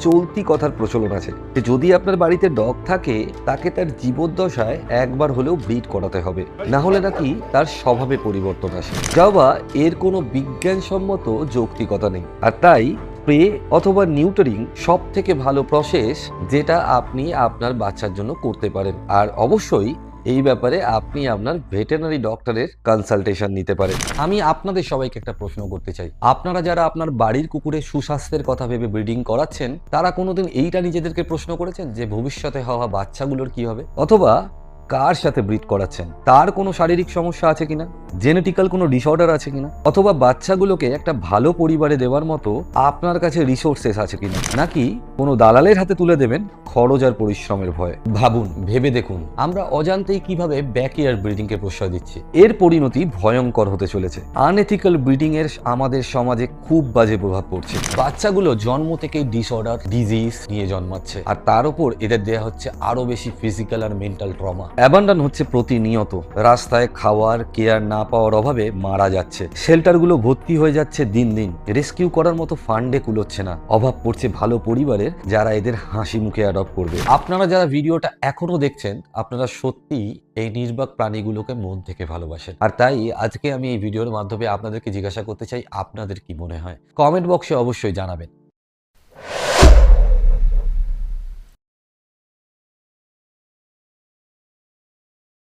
চলতি কথার প্রচলন আছে। যে যদি আপনার বাড়িতে ডগ থাকে, তাকে তার জীবদ্দশায় একবার হলেও ব্রিড করাতে হবে। না হলে নাকি তার স্বভাবে পরিবর্তন আসে। যাও বা, এর কোনো বিজ্ঞানসম্মত যৌক্তিকতা নেই। আর তাই স্প্রে অথবা নিউটারিং সব থেকে ভালো প্রসেস যেটা আপনি আপনার বাচ্চার জন্য করতে পারেন। আর অবশ্যই এই ব্যাপারে আপনি আপনার ভেটেনারি ডক্টরের কনসালটেশন নিতে পারেন। আমি আপনাদের সবাইকে একটা প্রশ্ন করতে চাই। আপনারা যারা আপনার বাড়ির কুকুরের সুস্বাস্থ্যের কথা ভেবে ব্রিডিং করাচ্ছেন, তারা কোনোদিন এইটা নিজেদেরকে প্রশ্ন করেছেন যে ভবিষ্যতে হওয়া বাচ্চাগুলোর কি হবে? অথবা কার সাথে ব্রিড করাচ্ছেন? তার কোনো শারীরিক সমস্যা আছে কিনা? জেনেটিক্যাল কোনো ডিসঅর্ডার আছে কিনা? অথবা বাচ্চাগুলোকে একটা ভালো পরিবারে দেওয়ার মতো আপনার কাছে রিসোর্সেস আছে কিনা? নাকি কোনো দালালের হাতে তুলে দেবেন খরচ আর পরিশ্রমের ভয়ে? ভাবুন, ভেবে দেখুন। আমরা অজান্তেই কীভাবে ব্যাকইয়ার ব্রিডিংকে প্রশ্রয় দিচ্ছি? এর পরিণতি ভয়ঙ্কর হতে চলেছে। আনএথিক্যাল ব্রিডিং এর আমাদের সমাজে খুব বাজে প্রভাব পড়ছে। বাচ্চাগুলো জন্ম থেকেই ডিসঅর্ডার ডিজিজ নিয়ে জন্মাচ্ছে। আর তার উপর এদের দেয়া হচ্ছে আরও বেশি ফিজিক্যাল আর মেন্টাল ট্রমা অ্যাবান্ডান হচ্ছে প্রতিনিয়ত। রাস্তায় খাওয়ার কেয়ার না পাওয়ার অভাবে মারা যাচ্ছে। শেল্টারগুলো ভর্তি হয়ে যাচ্ছে দিন দিন। রেস্কিউ করার মতো ফান্ডে কুলোচ্ছে না। অভাব পড়ছে ভালো পরিবারের, যারা এদের হাসি মুখে অ্যাডপ্ট করবে। আপনারা যারা ভিডিওটা এখনও দেখছেন, আপনারা সত্যি এই নির্বাক প্রাণীগুলোকে মন থেকে ভালোবাসেন। আর তাই আজকে আমি এই ভিডিওর মাধ্যমে আপনাদেরকে জিজ্ঞাসা করতে চাই, আপনাদের কি মনে হয়? কমেন্ট বক্সে অবশ্যই জানাবেন।